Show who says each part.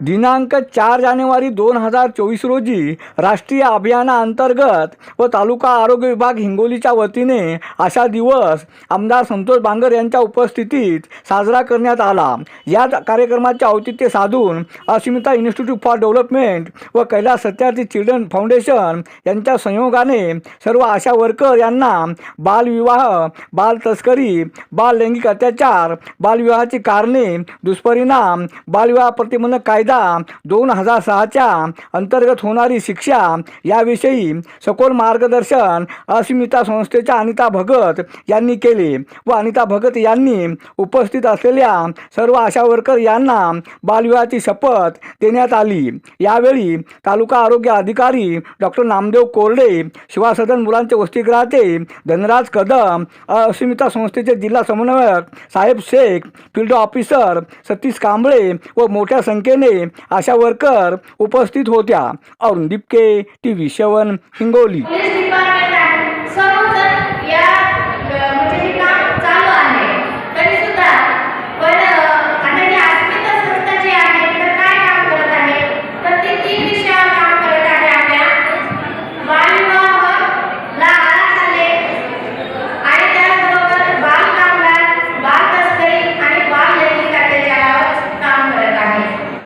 Speaker 1: दिनांक चार जानेवारी दोन हजार चोवीस रोजी राष्ट्रीय अभियानाअंतर्गत व तालुका आरोग्य विभाग हिंगोलीच्या वतीने असा दिवस आमदार संतोष बांगर यांच्या उपस्थितीत साजरा करण्यात आला. या कार्यक्रमाचे औचित्य साधून अस्मिता इन्स्टिट्यूट फॉर डेव्हलपमेंट व कैलास सत्यार्थी चिल्ड्रन फाउंडेशन यांच्या संयोगाने सर्व आशा वर्कर यांना बालविवाह बाल तस्करी बाल लैंगिक अत्याचार बालविवाहाची कारणे दुष्परिणाम बालविवाह प्रतिबंधक कायदा दोन हजार सहाच्या अंतर्गत होणारी शिक्षा याविषयी सखोल मार्गदर्शन अस्मिता संस्थेच्या अनिता भगत यांनी केले व अनिता भगत यांनी उपस्थित असलेल्या सर्व आशा वर्कर यांना बालविवाहाची शपथ देण्यात आली. यावेळी तालुका आरोग्य अधिकारी डॉक्टर नामदेव कोरडे शिवासदन मुलांचे वसतिगृहाचे धनराज कदम अस्मिता संस्थेचे जिल्हा समन्वयक साहेब शेख फील्ड ऑफिसर सतीश कांबळे व मोठ्या संख्येने आशा वर्कर उपस्थित होत्या. Arun Dipke T V seven Hingoli.